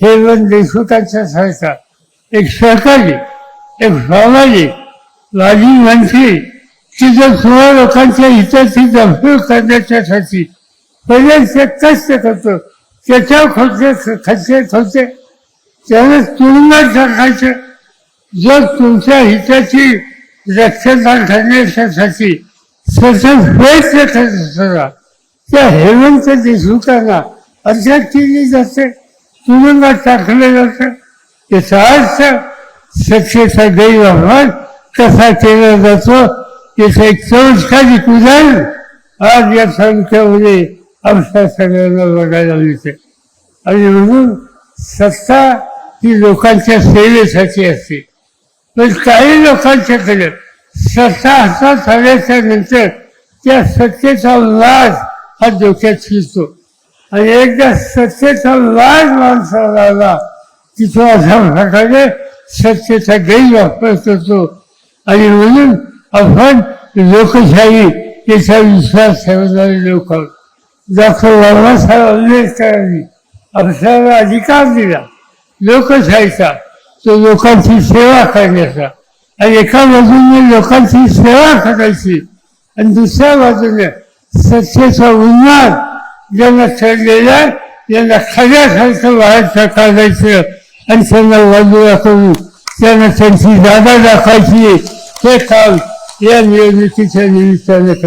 हे म्हणजे वन देशमुखांच्या एक सहकारी एक सामाजिक माजी मंत्री की जर सोळा लोकांच्या हिताची जपणूक करण्याच्यासाठी पहिले कष्ट करतो. त्याच्यावर खर्च खर्च होते त्याने तुरुंगात टाकायचं. जर तुमच्या हिताची रक्षणा करण्याच्यासाठी सतत प्रयत्न करत असताना त्या हेमंत देशमुखांना अटक केली जाते. तुरुंगात टाकलं जातं याचा अर्थ सक्षेचा गैरवापर कसा केला जातो. याचं एक चमत्कारिक उदाहरण आज या संख्यामध्ये आमच्या सगळ्यांना बघायला मिळते. आणि म्हणून सत्ता ही लोकांच्या सेवेसाठी असते. पण काही लोकांच्याकडे सत्ता हातात आल्याच्यानंतर त्या सत्तेचा लाज हा डोक्यात शिरतो. आणि एकदा सत्तेचा लाज माणसाला आला की तो अशा प्रकारे सत्तेचा गैरवापर करतो. आणि म्हणून आपण लोकशाही याचा विश्वास ठेवणारे लोक डॉक्टर बाबासाहेब आंबेडकरांनी आपल्याला अधिकार दिला लोकशाहीचा. तो लोकांची सेवा करण्याचा. आणि एका बाजूने लोकांची सेवा करायची आणि दुसऱ्या बाजूने सत्तेचा उन्माद cennet sevgiler, cennet kader sarısı var hepsi kardeşi. En senden vaziyatın cennetten sizada da kaçıyı. Tekrar yer yönlü ki kendini cennet.